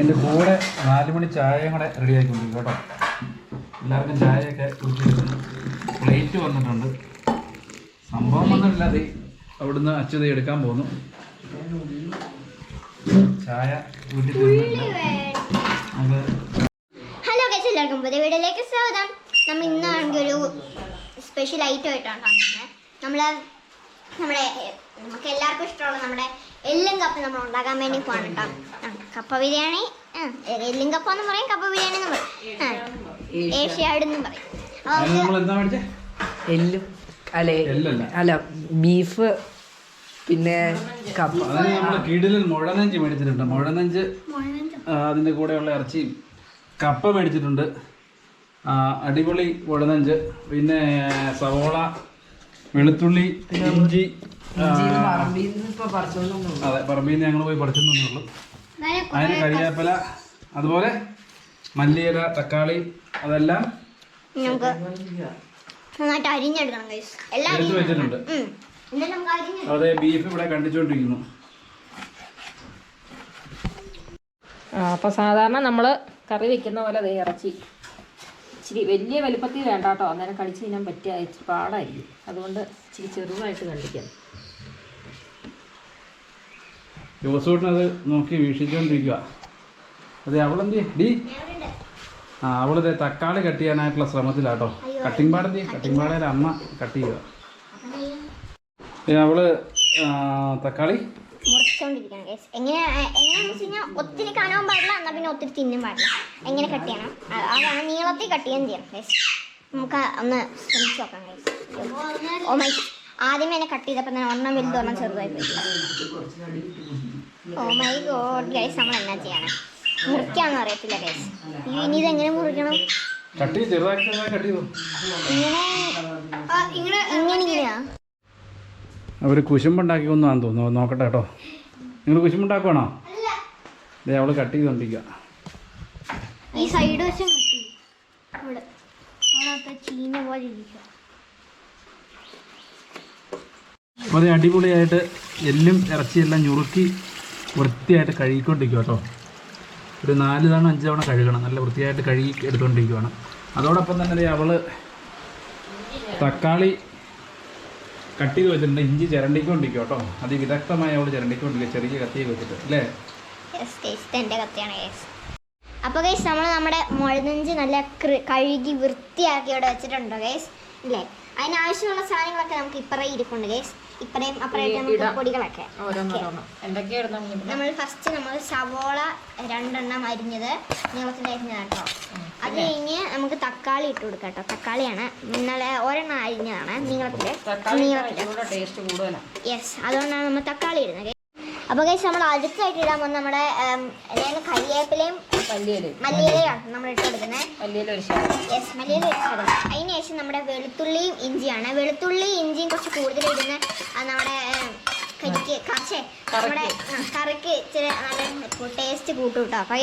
എന്റെ കൂടെ നാല് മണി ചായയും കൂടെ റെഡി ആയിക്കൊണ്ടിരിക്കും കേട്ടോ. എല്ലാവർക്കും ചായയൊക്കെ കുടിച്ചിട്ടുണ്ട് പ്ലേറ്റ് വന്നിട്ടുണ്ട്. സംഭവം വന്നിട്ടില്ല. അത് അവിടുന്ന് അച്യുത എടുക്കാൻ പോന്നു ചായ വീട്ടിൽ ഹലോ ഗൈസ് എല്ലാവർക്കും പുതിയ വീഡിയോയിലേക്ക് സ്വാഗതം. നമ്മൾ ഇന്നാണെങ്കിൽ ഒരു സ്പെഷ്യൽ ഐറ്റം ആയിട്ടാണ് നമ്മൾ നമ്മുടെ നമുക്ക് എല്ലാവർക്കും ഇഷ്ടമുള്ള നമ്മുടെ എല്ലും കപ്പ നമ്മൾ ഉണ്ടാക്കാൻ വേണ്ടി പോകണം കേട്ടോ. കപ്പ ബിരിയാണി എല്ലും കപ്പ എന്ന് പറയും കപ്പ ബിരിയാണി എന്ന് പറയും. ഏഷ്യാഡ് എന്നും പറയും. അപ്പോൾ നമ്മൾ എന്താ മേടിച്ചേ? എല്ലും. അല്ലെ ബീഫ് പിന്നെ കപ്പ. കീടിലിൽ മുഴനഞ്ച് മേടിച്ചിട്ടുണ്ട്. മുഴനഞ്ച് അതിന്റെ കൂടെയുള്ള ഇറച്ചിയും കപ്പ മേടിച്ചിട്ടുണ്ട്. അടിപൊളി മുഴനഞ്ച്. പിന്നെ സവോള വെളുത്തുള്ളി ഇഞ്ചി അതെ പറമ്പിൽ നിന്ന് ഞങ്ങൾ പോയി പറിച്ചെന്നേ ഉള്ളൂ. അതിന് കരിയാപ്പല അതുപോലെ മല്ലിയില തക്കാളി അതെല്ലാം എടുത്തു വെച്ചിട്ടുണ്ട്. അതെ ബീഫ് ഇവിടെ കണ്ടിച്ചുകൊണ്ടിരിക്കുന്നു ആ, അപ്പൊ സാധാരണ നമ്മൾ കറി വെക്കുന്ന പോലെ ദേ ഇറച്ചി. ഇച്ചിരി വലിയ വലുപ്പത്തിൽ വേണ്ട കേട്ടോ. അന്നേരം കളിച്ച് കഴിഞ്ഞാൽ പറ്റിയ ഇച്ചിരി പാടായിരിക്കും. അതുകൊണ്ട് ഇച്ചിരി ചെറുതായിട്ട് കണ്ടിരിക്കാം. ജോസൂട്ടിനത് നോക്കി വീക്ഷിച്ചുകൊണ്ടിരിക്കുക അതെ അവളെന്ത്? ഡി. ആ അവളിത് തക്കാളി കട്ട് ചെയ്യാനായിട്ടുള്ള ശ്രമത്തിലാട്ടോ. കട്ടിംഗ് പാടെന്ത് കട്ടിംഗ് പാടയിൽ അമ്മ കട്ട് ചെയ്യുക അവൾ തക്കാളി മുറിച്ചോണ്ടിരിക്കണം ഗൈസ് എങ്ങനെ എങ്ങനെയാണെന്ന് വെച്ച് കഴിഞ്ഞാൽ ഒത്തിരി കാണാൻ പാടില്ല എന്നാൽ പിന്നെ ഒത്തിരി തിന്നും പാടില്ല. എങ്ങനെ കട്ട് ചെയ്യണം? അതാണ് നീളത്തിൽ കട്ട് ചെയ്യാൻ ചെയ്യണം ഗൈസ് നമുക്ക് ഒന്ന് ശ്രമിച്ച് നോക്കാം ഗൈസ് ഓ മൈ ആദ്യമേ എന്നെ കട്ട് ചെയ്തപ്പോൾ തന്നെ ഒരെണ്ണം വലുത് ഒരെണ്ണം ചെറുതായി പോയി. ഓ മൈ ഗോഡ് ഗൈസ് നമ്മൾ എന്നാ ചെയ്യണം? മുറിക്കാന്ന് അറിയത്തില്ല ഗൈസ് ഇനി എങ്ങനെ മുറിക്കണം? ഇങ്ങനെ ഇങ്ങനെ ഇങ്ങനെയാ? അവർ കുശുമ്പുണ്ടാക്കി കൊന്നാന്ന് തോന്നുന്നു നോക്കട്ടെ കേട്ടോ. നിങ്ങൾ കുശുമ്പുണ്ടാക്കുവാണോ? ദേ അവൾ കട്ട് ചെയ്തോണ്ടിരിക്കുക ഈ സൈഡ് വശം കട്ടി ഇവിടെ അവിടെ. ചീന പോലെ ഇരിക്കുക അപ്പോൾ അത് അടിപൊളിയായിട്ട് എല്ലും ഇറച്ചിയെല്ലാം ഞുറുക്കി വൃത്തിയായിട്ട് കഴുകിക്കൊണ്ടിരിക്കുക കേട്ടോ. ഒരു നാല് തവണ അഞ്ച് തവണ കഴുകണം. നല്ല വൃത്തിയായിട്ട് കഴുകി എടുത്തുകൊണ്ടിരിക്കുകയാണ് അതോടൊപ്പം തന്നെ അവൾ തക്കാളി കട്ട് ചെയ്ത് വെച്ചിട്ടുണ്ട് ഇഞ്ചി ചിരണ്ടിക്കൊണ്ടിരിക്കും കേട്ടോ. അതിവിദഗ്ധമായി അവൾ ചിരണ്ടിക്കൊണ്ടിരിക്കുക ചെറിയ കത്തിയൊക്കെ വെച്ചിട്ട് അല്ലേ? എന്റെ കത്തിയാണ് അപ്പോൾ ഗൈസ് നമ്മൾ നമ്മുടെ മുഴനഞ്ച് നല്ല കഴുകി വൃത്തിയാക്കി അവിടെ വെച്ചിട്ടുണ്ടോ ഗൈസ് ഇല്ലേ? അതിനാവശ്യമുള്ള സാധനങ്ങളൊക്കെ നമുക്ക് ഇപ്പറേ ഇരിപ്പുണ്ട് ഗൈസ് ഇപ്പറേയും അപ്പറേയും നമുക്ക് പൊടികളൊക്കെ. നമ്മൾ ഫസ്റ്റ് നമ്മൾ സവോള രണ്ടെണ്ണം അരിഞ്ഞത് നീളത്തിൽ അരിഞ്ഞതാണ് കേട്ടോ. അത് കഴിഞ്ഞ് നമുക്ക് തക്കാളി ഇട്ട് കൊടുക്കാം കേട്ടോ തക്കാളിയാണ് ഇന്നലെ ഒരെണ്ണം അരിഞ്ഞതാണ് നീളത്തിൽ നീളത്തിൽ യെസ് അതുകൊണ്ടാണ് നമ്മൾ തക്കാളി ഇടുന്നത് അപ്പോൾ ഗൈസ് നമ്മൾ അടുത്തായിട്ട് ഇടാൻ പോകുന്ന നമ്മുടെ കരിയേപ്പിലയും മല്ലിയിലയാണ് നമ്മൾ ഇട്ട് കൊടുക്കുന്നത്. മല്ലിയില യെസ് അതിന് ശേഷം നമ്മുടെ വെളുത്തുള്ളിയും ഇഞ്ചിയാണ്. വെളുത്തുള്ളി ഇഞ്ചിയും കുറച്ച് കൂടുതൽ ഇടുന്ന നമ്മുടെ കരിക്ക് കറച്ചേ നമ്മുടെ കറിക്ക്. ഇച്ചിരി നല്ല ടേസ്റ്റ് കൂട്ടും കേട്ടോ അപ്പോൾ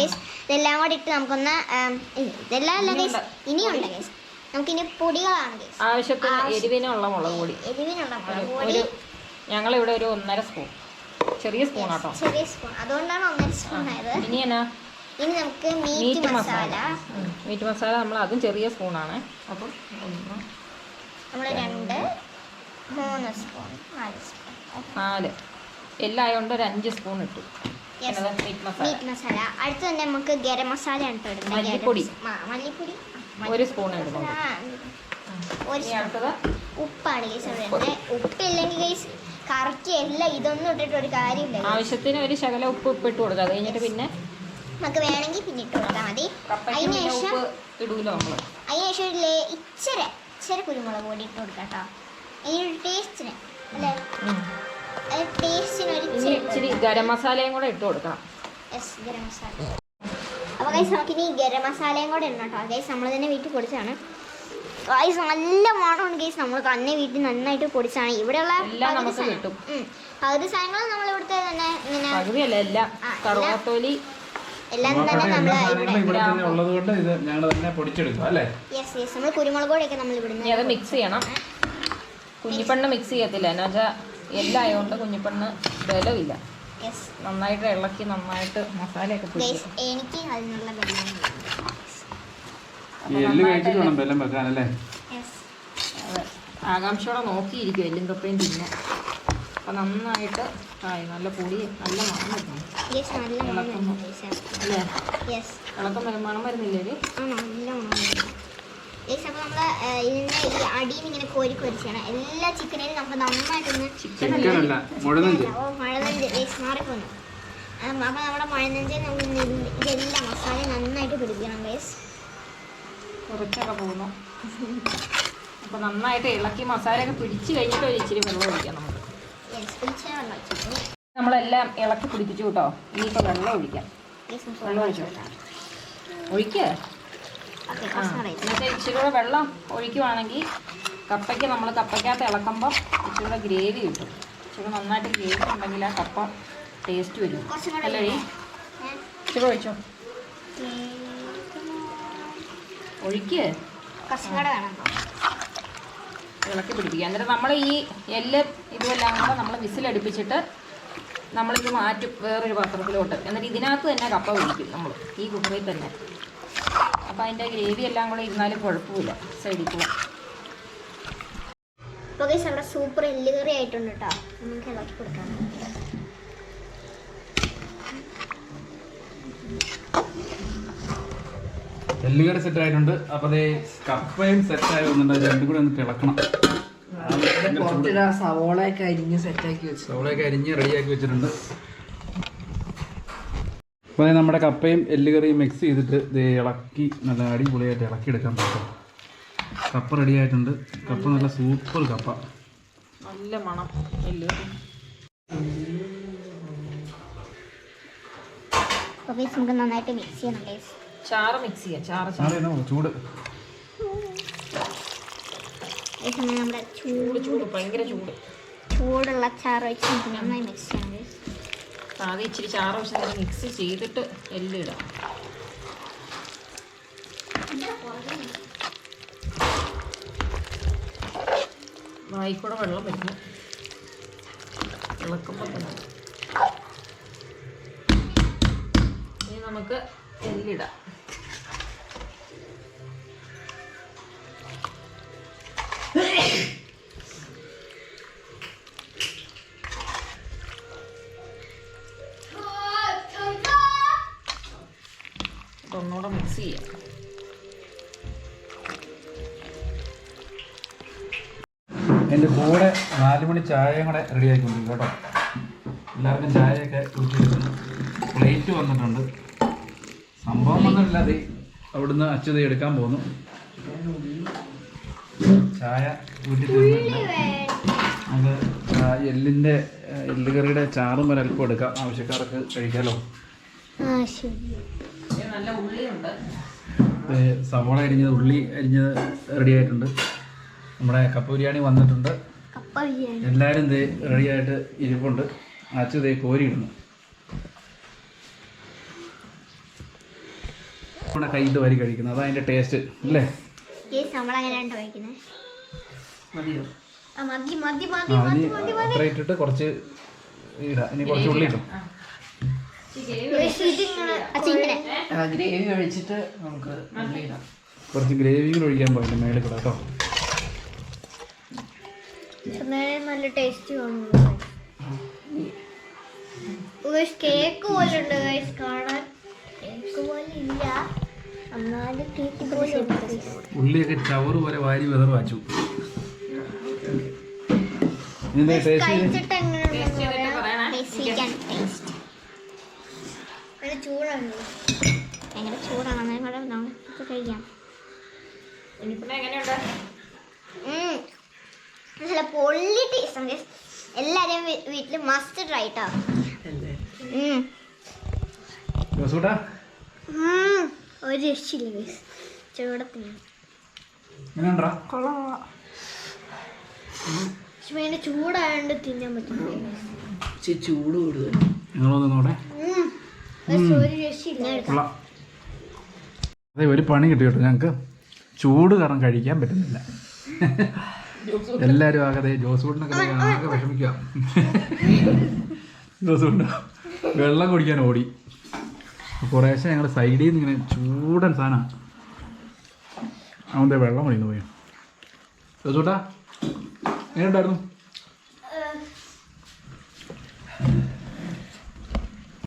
ഇതെല്ലാം കൂടി ഇട്ട് നമുക്കൊന്ന് ഇതെല്ലാം അല്ല ഗൈസ് ഇനിയുണ്ട്. ഗൈസ് നമുക്കിനി പൊടികളാണ് ഗൈസ് ആവശ്യത്തിന് എരിവിനുള്ള മുളക് പൊടി. എരിവിനുള്ള മുളക് പൊടി. ഞങ്ങളിവിടെ ഒരു ഒന്നര സ്പൂൺ. ചെറിയ സ്പൂൺ ആട്ടോ. ചെറിയ സ്പൂൺ അതുകൊണ്ടാണ് ഒന്നര സ്പൂൺ ആയത്. ഇനി എന്നാ? ഇനി നമുക്ക് മീറ്റ് മസാല. മീറ്റ് മസാല നമ്മൾ അതും ചെറിയ സ്പൂണാണ് അപ്പം നമ്മൾ രണ്ട് മൂന്ന് സ്പൂൺ നാല് സ്പൂൺ നാല്. എല്ലാം ആയതുകൊണ്ട് ഒരു അഞ്ച് സ്പൂൺ ഇട്ടു. മീറ്റ് മസാല? അടുത്ത് തന്നെ നമുക്ക് ഗരം മസാല ആണ് മല്ലിപ്പൊടി. മല്ലിപ്പൊടി. ഒരു സ്പൂൺ ഒരു സ്പൂൺ ഉപ്പാണ് ഗൈസ് ഉപ്പില്ലെങ്കിൽ ഗൈസ് കറക്റ്റ് എല്ലാം ഇതൊന്നും ഇട്ടിട്ട് ഒരു കാര്യമില്ല ആവശ്യത്തിന് ഒരു ശകല ഉപ്പ് ഉപ്പ് ഇട്ട് കൊടുക്കുക അത് കഴിഞ്ഞിട്ട് പിന്നെ നമുക്ക് വേണമെങ്കിൽ പിന്നെ ഇട്ട് കൊടുത്താൽ മതി. അതിനുശേഷം അതിനുശേഷം ഇടൂലോ നമ്മൾ അതിന് ശേഷം ഒരു ഇച്ചിരി ഇച്ചിരി കുരുമുളക് പൊടി ഇട്ട് കൊടുക്കാം കേട്ടോ. അതിനൊരു ടേസ്റ്റിന് അല്ലേ? ടേസ്റ്റിന് ഒരു ഇച്ചിരി ഇച്ചിരി ഗരം മസാലയും കൂടെ ഇട്ട് കൊടുക്കണം യെസ് ഗരം മസാല. അപ്പോൾ ഗൈസ് നമുക്കിനി ഗരം മസാലയും കൂടെ ഇടണം കേട്ടോ. ഗൈസ് നമ്മൾ തന്നെ വീട്ടിൽ പൊടിച്ചാണ് ഗൈസ് നല്ല മണമാണ് ഗൈസ് നമ്മൾ തന്നെ വീട്ടിൽ നന്നായിട്ട് പൊടിച്ചാണ്. ഇവിടെയുള്ള പകുതി സാധനങ്ങൾ നമ്മൾ ഇവിടുത്തെ തന്നെ ഇങ്ങനെ എല്ലാം തന്നെ നമ്മൾ തന്നെ ഉള്ളത് കൊണ്ട് ഇത് ഞങ്ങൾ തന്നെ പൊടിച്ചെടുക്കും അല്ലേ? യെസ് യെസ് നമ്മൾ കുരുമുളക് പൊടിയൊക്കെ നമ്മൾ ഇവിടുന്ന് അത് മിക്സ് ചെയ്യണം. കുഞ്ഞിപ്പെണ്ണ് മിക്സ് ചെയ്യത്തില്ല. എന്നാ വെച്ചാൽ എല്ലാം ആയതുകൊണ്ട് കുഞ്ഞിപ്പെണ്ണ് ബലമില്ല നന്നായിട്ട് ഇളക്കി നന്നായിട്ട് മസാലയൊക്കെ എനിക്ക് അതിനുള്ള ഈ എല്ല് കഴിച്ചിട്ട് വേണം ബെല്ലം വെക്കാനല്ലേ? ആകാംക്ഷയോടെ നോക്കിയിരിക്കും എല്ലും കപ്പയും തിന്നെ. അപ്പം നന്നായിട്ട് ആയി. നല്ല പൊടി നല്ല മണം വരുന്നു. യെസ് നല്ല മണം ഇളക്കുന്നു. അല്ലേ? യെസ് ഇളക്കം വരും മണം വരുന്നില്ലേ ഒരു? ആ നല്ല മണം യെസ് അപ്പോൾ നമ്മൾ ഇതിന്റെ ഈ അടിയിൽ ഇങ്ങനെ കോരി കൊരിച്ചാണ്. എല്ലാ ചിക്കനിലും നമുക്ക് നന്നായിട്ടൊന്ന് മഴനഞ്ച്. മാറിപ്പോന്നു അപ്പോൾ നമ്മുടെ മഴനഞ്ച് നമ്മൾ ഇതെല്ലാം മസാല നന്നായിട്ട് പിടിക്കണം ഗൈസ് കുറച്ചൊക്കെ പോകുന്നു. അപ്പോൾ നന്നായിട്ട് ഇളക്കി മസാലയൊക്കെ പിടിച്ച് കഴിഞ്ഞിട്ട് ഇച്ചിരി വെള്ളം ഒഴിക്കാം നമുക്ക്. നമ്മളെല്ലാം ഇളക്കി പിടിപ്പിച്ചു കേട്ടോ. ഇനിയിപ്പോൾ വെള്ളം ഒഴിക്കാം. വെള്ളം ഒഴിച്ചോ. ഒഴിക്കുക. എന്നിട്ട് ഇച്ചിരി കൂടെ വെള്ളം ഒഴിക്കുവാണെങ്കിൽ കപ്പയ്ക്ക് നമ്മൾ കപ്പയ്ക്കകത്ത് ഇളക്കുമ്പോൾ ഇച്ചിരി കൂടെ ഗ്രേവി കിട്ടും. ഇച്ചിരി നന്നായിട്ട് ഗ്രേവി ഉണ്ടെങ്കിൽ ആ കപ്പ ടേസ്റ്റ് വരും. അല്ലേ? ഇച്ചിരി ഒഴിച്ചോ? ഒഴിക്ക്. കുറച്ചും കൂടെ വേണം ഇളക്കി പിടിപ്പിക്കുക. എന്നിട്ട് നമ്മൾ ഈ എല്ല് ഇതുമെല്ലാം കൂടെ നമ്മൾ വിസിലടുപ്പിച്ചിട്ട് നമ്മളിത് മാറ്റും. വേറൊരു പാത്രത്തിലോട്ട്. എന്നിട്ട് ഇതിനകത്ത് തന്നെ കപ്പ പിടിക്കും നമ്മൾ ഈ കുക്കറിൽ തന്നെ. അപ്പോൾ അതിന്റെ ഗ്രേവി എല്ലാം കൂടെ ഇരുന്നാലും കുഴപ്പമില്ല. സൈഡിൽ കൂടെ. അപ്പോൾ ഗൈസ് നമ്മുടെ സൂപ്പർ എല്ലുകറി ആയിട്ടുണ്ട് കേട്ടോ നമുക്ക് ഇളക്കി കൊടുക്കാം. എല്ലുകറി സെറ്റ് ആയിട്ടുണ്ട്. അപ്പൊ അതേ കപ്പയും സെറ്റ് ആയി വന്നിട്ടുണ്ട്. രണ്ടും കൂടെ ഒന്ന് തിളക്കണം. സവോളയൊക്കെ അരിഞ്ഞ് സെറ്റാക്കി വെച്ചു. സവോളയൊക്കെ അരിഞ്ഞ് റെഡിയാക്കി വെച്ചിട്ടുണ്ട്. അപ്പോൾ നമ്മുടെ കപ്പയും എല്ലുകറിയും മിക്സ് ചെയ്തിട്ട് ഇത് ഇളക്കി നല്ല അടിപൊളിയായിട്ട് ഇളക്കി എടുക്കാൻ പറ്റും. കപ്പ റെഡി ആയിട്ടുണ്ട്. കപ്പ നല്ല സൂപ്പർ കപ്പ. നല്ല മണം നമുക്ക് നന്നായിട്ട് മിക്സ് ചെയ്യണം ചാറ് മിക്സ് ചെയ്യാം. ചാറ് ചാറ്. ചൂട്. നമ്മുടെ ചൂട് ചൂട് ഭയങ്കര ചൂട്. ചൂടുള്ള ചാറ് വെച്ച് നന്നായി മിക്സ് ചെയ്യണം ഗൈസ് ആദ്യം ഇച്ചിരി ചാറ് വെച്ച് മിക്സ് ചെയ്തിട്ട് എല്ലിടാം വായിക്കൂടെ വെള്ളം വരുന്നു. ഇളക്കുമ്പോൾ തന്നെ. ഇനി നമുക്ക് എല്ലിടാം. ഒന്നുകൂടെ മിക്സ് ചെയ്യാം. എന്റെ കൂടെ നാല് മണി ചായയും കൂടെ റെഡിയാക്കിക്കൊണ്ടിരിക്കും കേട്ടോ. എല്ലാവർക്കും ചായയൊക്കെ ഊറ്റിയെടുക്കുന്നു. പ്ലേറ്റ് വന്നിട്ടുണ്ട്. സംഭവം ഒന്നുമില്ല. അത് അവിടുന്ന് അച്യുത എടുക്കാൻ പോന്നു ചായ നമുക്ക് എല്ലിന്റെ എല്ലിന്റെ എല്ലുകറിയുടെ ചാറും ഒരൽപ്പം എടുക്കാം. ആവശ്യക്കാർക്ക് കഴിക്കാലോ. സവോള അരിഞ്ഞത് ഉള്ളി അരിഞ്ഞത് റെഡി ആയിട്ടുണ്ട്. നമ്മുടെ കപ്പ ബിരിയാണി വന്നിട്ടുണ്ട്. എല്ലാരും റെഡി എല്ലാവരും ദേ റെഡിയായിട്ട് ഇരിപ്പുണ്ട്. അച്ഛതേ ദേ കോരിയിടുന്നു ഇവിടെ കൈയിട്ട് വരി കഴിക്കുന്നത്. അതാ അതിന്റെ ടേസ്റ്റ് അല്ലേ? അത്ര ഇട്ടിട്ട് കുറച്ച് ഇടാം. ഇനി കുറച്ച് ഉള്ളി ഇടും. ഗ്രേവി ഒഴിച്ചിട്ട് നമുക്ക് കുറച്ച് ഗ്രേവി കൂടെ ഒഴിക്കാൻ പോയില്ല മേളിൽ കൂടെ കേട്ടോ. നല്ല ടേസ്റ്റ് കേക്ക് പോലെ ഉണ്ട് ഗൈസ് കാണാൻ. ഉള്ളിയൊക്കെ ചവറ് പോലെ വാരി വിതർ വാച്ചു. ചൂടാണ് ഭയങ്കര ചൂടാണ്. അന്നേരം കൂടെ നമുക്ക് കഴിക്കാം. പിന്നെ എങ്ങനെയുണ്ട്? ഉം. നല്ല പൊള്ളി ടേസ്റ്റ്. എല്ലാവരും വീട്ടിൽ മസ്റ്റ് ട്രൈ കേട്ടോ ഒരു രക്ഷയില്ല ഗൈസ് ചൂടത്തിന് എങ്ങനെയുണ്ടാ ചൂടായോണ്ട് തിന്നാൻ പറ്റില്ല ചൂട് കൂടുതൽ. പക്ഷെ അതെ ഒരു പണി കിട്ടി കേട്ടോ ഞങ്ങൾക്ക് ചൂട് കാരണം കഴിക്കാൻ പറ്റുന്നില്ല. എല്ലാവരും ആകെ ജോസ് വിഷമിക്കാം വിഷമിക്കുക ജോസൂട്ടിന് വെള്ളം കുടിക്കാൻ ഓടി. കുറേശ്ശെ ഞങ്ങളുടെ സൈഡിൽ നിന്ന് ഇങ്ങനെ ചൂടൻ സാധനമാണ് അവന്റെ വെള്ളം കുടിക്കുന്നു പോയി. ചോട്ടാ എങ്ങനെയുണ്ടായിരുന്നു?